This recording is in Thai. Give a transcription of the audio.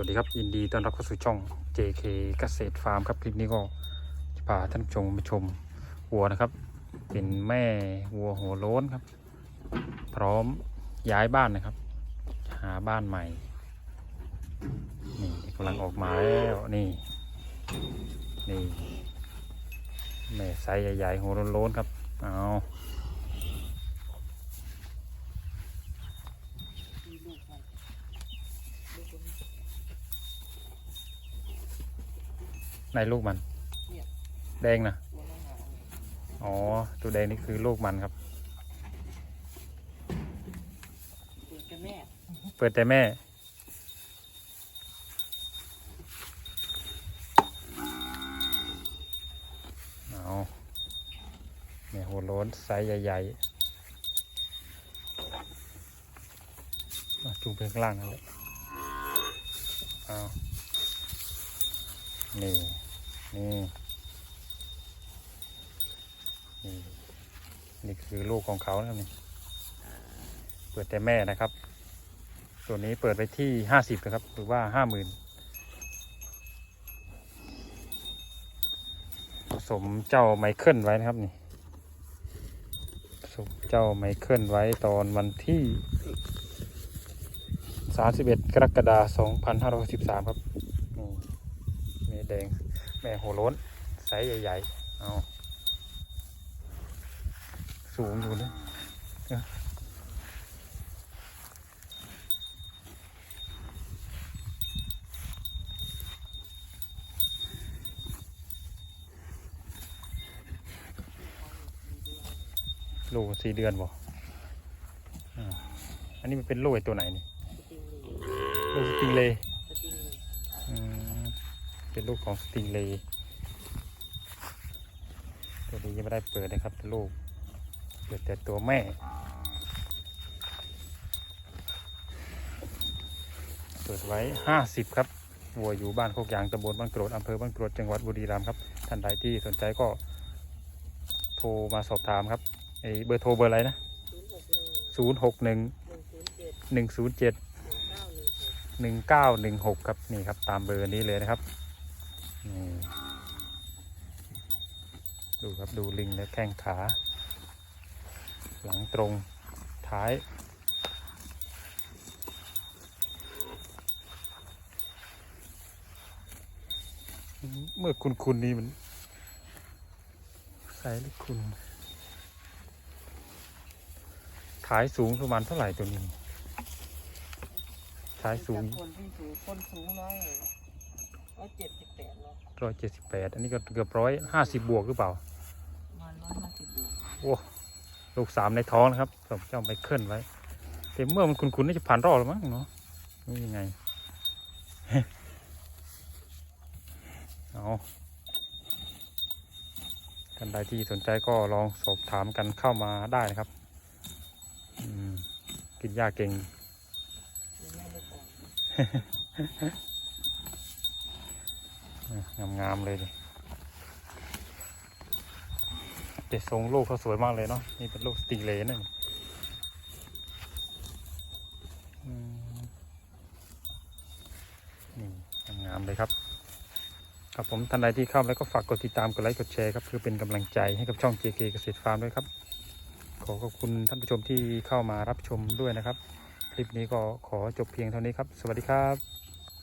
วัสดีครับยินดีต้อนรับเข้าสู่ช่อง JK เกษตรฟาร์มครับคลิปนี้ก็จะพาท่านผู้ชมมาชมวัวนะครับ เป็นแม่วัวหัวโล้นครับ พร้อมย้ายบ้านนะครับ หาบ้านใหม่ นี่กำลังออกมาแล้วนี่นี่แม่ไซส์ใหญ่ๆหัวโล้นๆครับเอา ในลูกมัน แดงนะอ๋อ ตัวแดงนี่คือลูกมันครับเกิดกับแม่ เปิดแต่แม่ เอาแม่โหโล้นไซส์ใหญ่ๆจูงไปข้างล่างนั่นแหละเอานี่ นี่นี่นี่คือลูกของเขานะครับนี่เปิดแต่แม่นะครับ ตัวนี้เปิดไปที่ห้าสิบนะครับ หรือว่าห้าหมื่นผสมเจ้าไมเคิลไว้นะครับนี่ผสมเจ้าไมเคิลไว้ตอนวันที่สามสิบเอ็ดกรกฎาคมสองพันห้าร้อยสิบสามครับนี่แม่แดง แม่โหล้นไซส์ใหญ่ๆเอาสูงอยู่นะลูสี่เดือนบ่อันนี้มันเป็นลูกไอ้ตัวไหนนี่ลยลูกสติงเลย เป็นลูกของสติงเลยตัวนี้ยังไม่ได้เปิดนะครับลูกเปิดแต่ตัวแม่เปิดไว้ห้าสิบครับวัวอยู่บ้านโคกยางตำบลบ้านกรดอำเภอบ้านกรดจังหวัดบุรีรัมย์ครับ ท่านใดที่สนใจก็โทรมาสอบถามครับไอเบอร์โทรเบอร์อะไรนะศูนย์หกหนึ่งหนึ่งศูนย์เจ็ดหนึ่งเก้าหนึ่งหกครับ นี่ครับ ตามเบอร์นี้เลยนะครับ ดูครับดูลิงและแข้งขา หลังตรงท้ายเมื่อคุณคุณนี้มันใส่หรือคุณ ท้ายสูงประมาณเท่าไหร่ตัวนี้ ท้ายสูงคนที่สูงคนสูงร้อย ร้อยเจ็ดสิบแปดเนาะร้อยเจ็ดสิบแปดอันนี้ก็เกือบร้อยห้าสิบบวกหรือเปล่าประมาณร้อยห้าสิบบวกโอ้ลูกสามในท้องนะครับผมเจ้าไมเคิลไว้แต่เมื่อมันคุณคุณน่าจะผ่านรอบแล้วมั้งเนาะนี่ยังไงเอาท่านใดที่สนใจก็ลองสอบถามกันเข้ามาได้นะครับอืมกินยาเก่งยั งามงามๆเลยดิแต่ทรงลูกเขาสวยมากเลยเนาะนี่เป็นลูกสติงเลย์นั่นอืมนี่งามเลยครับ ครับผมท่านใดที่เข้าแล้วก็ฝากกดติดตามกดไลค์กดแชร์ครับเพื่อเป็นกำลังใจให้กับช่อง JK เกษตรฟาร์มด้วยครับ ขอขอบคุณท่านผู้ชมที่เข้ามารับชมด้วยนะครับ คลิปนี้ก็ขอจบเพียงเท่านี้ครับ สวัสดีครับ